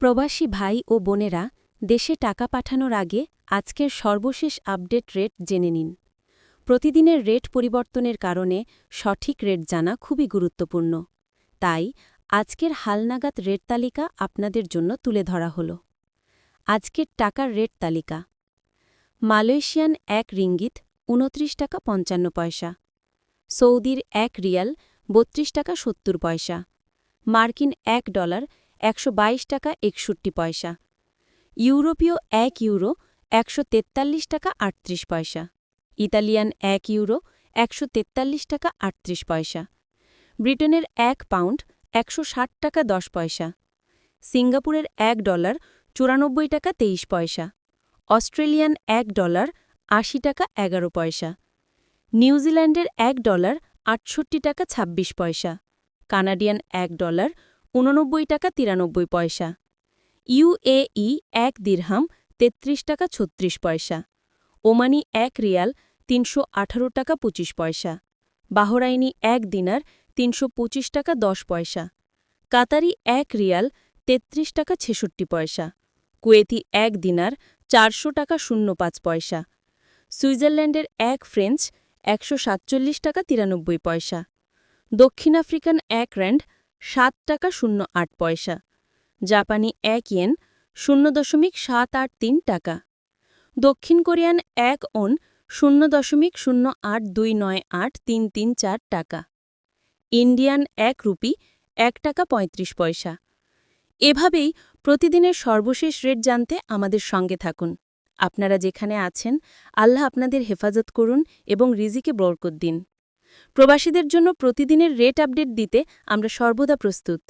প্রবাসী ভাই ও বোনেরা দেশে টাকা পাঠানোর আগে আজকের সর্বশেষ আপডেট রেট জেনে নিন। প্রতিদিনের রেট পরিবর্তনের কারণে সঠিক রেট জানা খুবই গুরুত্বপূর্ণ। তাই আজকের হালনাগাদ রেট তালিকা আপনাদের জন্য তুলে ধরা হল। আজকের টাকার রেট তালিকা। মালয়েশিয়ান এক রিঙ্গিত উনত্রিশ টাকা পঞ্চান্ন পয়সা। সৌদির এক রিয়াল বত্রিশ টাকা সত্তর পয়সা। মার্কিন এক ডলার একশো বাইশ টাকা একষট্টি পয়সা। ইউরোপীয় এক ইউরো একশো তেতাল্লিশ টাকা আটত্রিশ পয়সা। ইতালিয়ান এক ইউরো একশো তেতাল্লিশ টাকা আটত্রিশ পয়সা। ব্রিটেনের এক পাউন্ড একশো ষাট টাকা দশ পয়সা। সিঙ্গাপুরের এক ডলার চুরানব্বই টাকা তেইশ পয়সা। অস্ট্রেলিয়ান এক ডলার আশি টাকা এগারো পয়সা। নিউজিল্যান্ডের এক ডলার আটষট্টি টাকা ২৬ পয়সা। কানাডিয়ান এক ডলার উননব্বই টাকা তিরানব্বই পয়সা। ইউএই এক দিরহাম তেত্রিশ টাকা ছত্রিশ পয়সা। ওমানি এক রিয়াল তিনশো আঠারো টাকা পঁচিশ পয়সা। বাহরাইনি এক দিনার তিনশো পঁচিশ টাকা দশ পয়সা। কাতারি এক রিয়াল তেত্রিশ টাকা ছেষট্টি পয়সা। কুয়েতি এক দিনার চারশো টাকা শূন্য পাঁচ পয়সা। সুইজারল্যান্ডের এক ফ্রেঞ্চ একশো সাতচল্লিশ টাকা তিরানব্বই পয়সা। দক্ষিণ আফ্রিকান এক র্যান্ড সাত টাকা শূন্য আট পয়সা। জাপানি এক ইয়েন শূন্য দশমিক সাত আট তিন টাকা। দক্ষিণ কোরিয়ান এক ওন শূন্য দশমিক শূন্য আট দুই নয় আট তিন তিন চার টাকা। ইন্ডিয়ান এক রুপি এক টাকা পঁয়ত্রিশ পয়সা। এভাবেই প্রতিদিনের সর্বশেষ রেট জানতে আমাদের সঙ্গে থাকুন। আপনারা যেখানে আছেন, আল্লাহ আপনাদের হেফাজত করুন এবং রিজিকে বরকত দিন। প্রবাসীদের জন্য প্রতিদিনের রেট আপডেট দিতে আমরা সর্বদা প্রস্তুত।